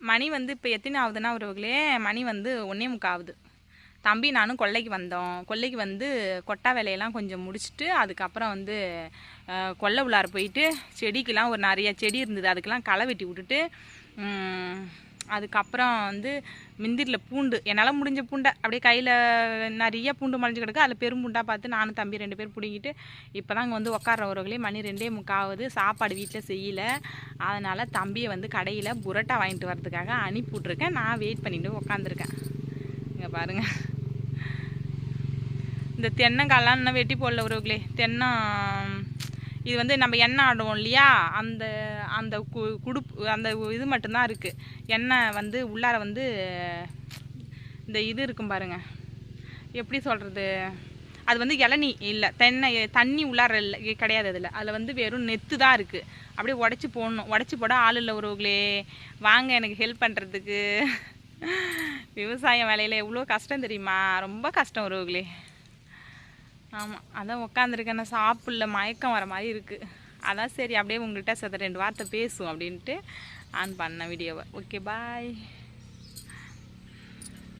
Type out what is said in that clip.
மணி வந்து இப்போ எத்தனை ஆகுதுன்னா உறவுகளே மணி வந்து ஒன்றே முக்கா ஆகுது தம்பி நானும் கொல்லைக்கு வந்தோம். கொல்லைக்கு வந்து கொட்டா வேலையெல்லாம் கொஞ்சம் முடிச்சுட்டு அதுக்கப்புறம் வந்து கொல்லை உள்ளார போயிட்டு செடிக்கெலாம் ஒரு நிறைய செடி இருந்தது. அதுக்கெல்லாம் களை வெட்டி விட்டுட்டு அதுக்கப்புறம் வந்து மிந்திரில் பூண்டு. என்னால் முடிஞ்ச பூண்டை அப்படியே கையில் நிறைய பூண்டு மலைஞ்சு கிடக்கு. அதில் பெரும் பூண்டாக பார்த்து நானும் தம்பி ரெண்டு பேரும் பிடிங்கிட்டு இப்போ தான் வந்து உட்கார உறவுகளே மணி ரெண்டே முக்காவது. சாப்பாடு வீட்டில் செய்யல. அதனால் தம்பியை வந்து கடையில் புரோட்டா வாங்கிட்டு வரதுக்காக அனுப்பி விட்ருக்கேன் நான் வெயிட் பண்ணிட்டு உட்காந்துருக்கேன் இங்கே பாருங்கள் இந்த தென்னங்காலாம் இன்னும் வெட்டி போடல உறவுகளே. தென்னம் இது வந்து நம்ம எண்ணெய் ஆடுவோம் இல்லையா? அந்த அந்த கு குடுப்பு அந்த இது மட்டும்தான் இருக்குது எண்ணெய் வந்து உள்ளார வந்து இந்த இது இருக்கும் பாருங்க. எப்படி சொல்கிறது அது வந்து இளநீ இல்லை தென்னை தண்ணி உள்ளார இல்லை கிடையாது அதில். அதில் வந்து வெறும் நெத்து தான் இருக்குது அப்படியே உடச்சி போடணும். உடச்சி போட ஆள் இல்லை உறவுகளே. வாங்க எனக்கு ஹெல்ப் பண்ணுறதுக்கு விவசாயம் வேலையில் எவ்வளோ கஷ்டம் தெரியுமா? ரொம்ப கஷ்டம் உறவுகளே. ஆமாம் அதான் உட்காந்துருக்கேன் நான் சாப்பிடல மயக்கம் வர மாதிரி இருக்குது அதான் சரி அப்படியே உங்கள்கிட்ட சத்த ரெண்டு வார்த்தை பேசும் அப்படின்ட்டு ஆன் பண்ணேன் வீடியோவை ஓகே பாய்